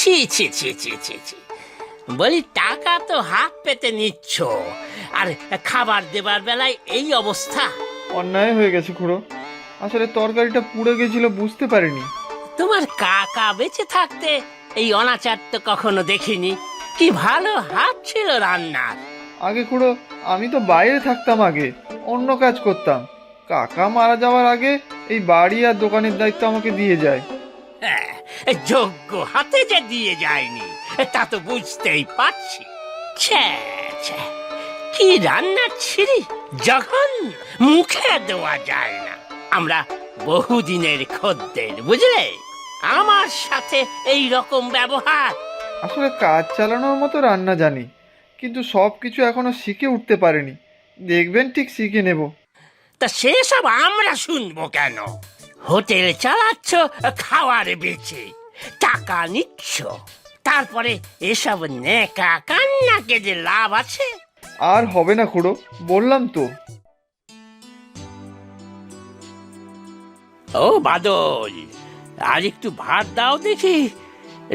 ছি ছি ছি ছি ছি ছি। বলি টাকা তো হাত পেতে নিচ্ছ। আর খাবার দেবার বেলায় এই অবস্থা। অন্যায় হয়ে গেছে খুড়ো। আসলে তরকারিটা পুড়ে গেছিল বুঝতে পারিনি। তোমার কাকা বেঁচে থাকতে এই অনাচার তো কখনো দেখিনি। কি ভালো হাত ছিল রান্নার। আগে খুড়ো আমি তো বাইরে থাকতাম আগে অন্য কাজ করতাম। কাকা মারা যাওয়ার আগে এই বাড়ি আর দোকানের দায়িত্ব আমাকে দিয়ে যায়। হ্যাঁ, যোগ্য হাতে যে দিয়ে যায়নি তা তো বুঝতেই পারছি। ছ্যা, ছ্যা, কি রান্না ছিরি? যখন মুখে দেওয়া যায় না আমরা বহুদিনের খদ্দের বুঝলে? আমার সাথে এই রকম ব্যবহার। আসলে কাজ চালানোর মতো রান্না জানি কিন্তু সব কিছু এখনও শিখে উঠতে পারিনি। দেখবেন ঠিক শিখে নেব। তা সেসব আমরা শুনব কেন? হোটেল চালাচ্ছ খাওয়ার বেচে। টাকা নিচ্ছ। তারপরে এসব নেকা কান্নাকে যে লাভ আছে। আর হবে না খুড়ো বললাম তো। ও বাদল আর একটু ভাত দাও দেখি।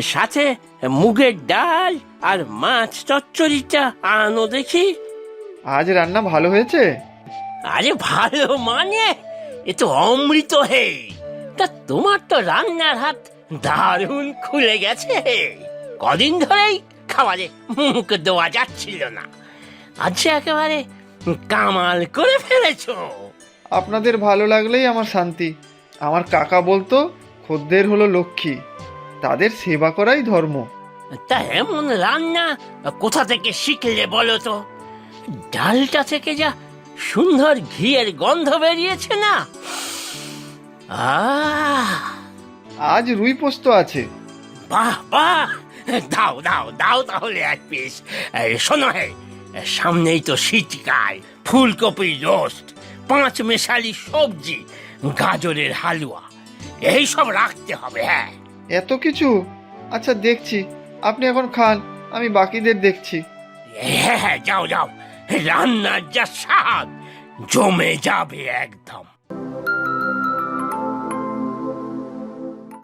সাথে মুগের ডাল আর মাছ চচ্চড়িটা আনো দেখি। আজ রান্না ভালো হয়েছে? আরে ভালো মানে এ তো অমৃত হে। তা তোমার তো রান্নার হাত দারুণ খুলে গেছে। কদিন ধরেই খাবারে মুখ দেওয়া যাচ্ছিল না। আজ একেবারে কামাল করে ফেলেছ। আপনাদের ভালো লাগলেই আমার শান্তি। আমার কাকা বলতো খদ্দের হলো লক্ষ্মী। তাদের সেবা করাই ধর্ম। তা এমন রান্না কোথা থেকে শিখলে বলো তো? ডালটা থেকে যা সুন্দর ঘিয়ের গন্ধ বেরিয়েছে না? আহ! আজ রুই পোস্ত আছে। বাহ বাহ। দাও দাও দাও তাহলে এক পিস শোনো হে সামনেই তো শীতকাল ফুলকপির রোস্ট পাঁচ মেশালি সবজি গাজরের হালুয়া। এই সব রাখতে হবে হ্যাঁ। এত কিছু? আচ্ছা দেখছি। আপনি এখন খান আমি বাকিদের দেখছি। হ্যাঁ হ্যাঁ যাও যাও। রান্নার যা স্বাদ জমে যাবে একদম।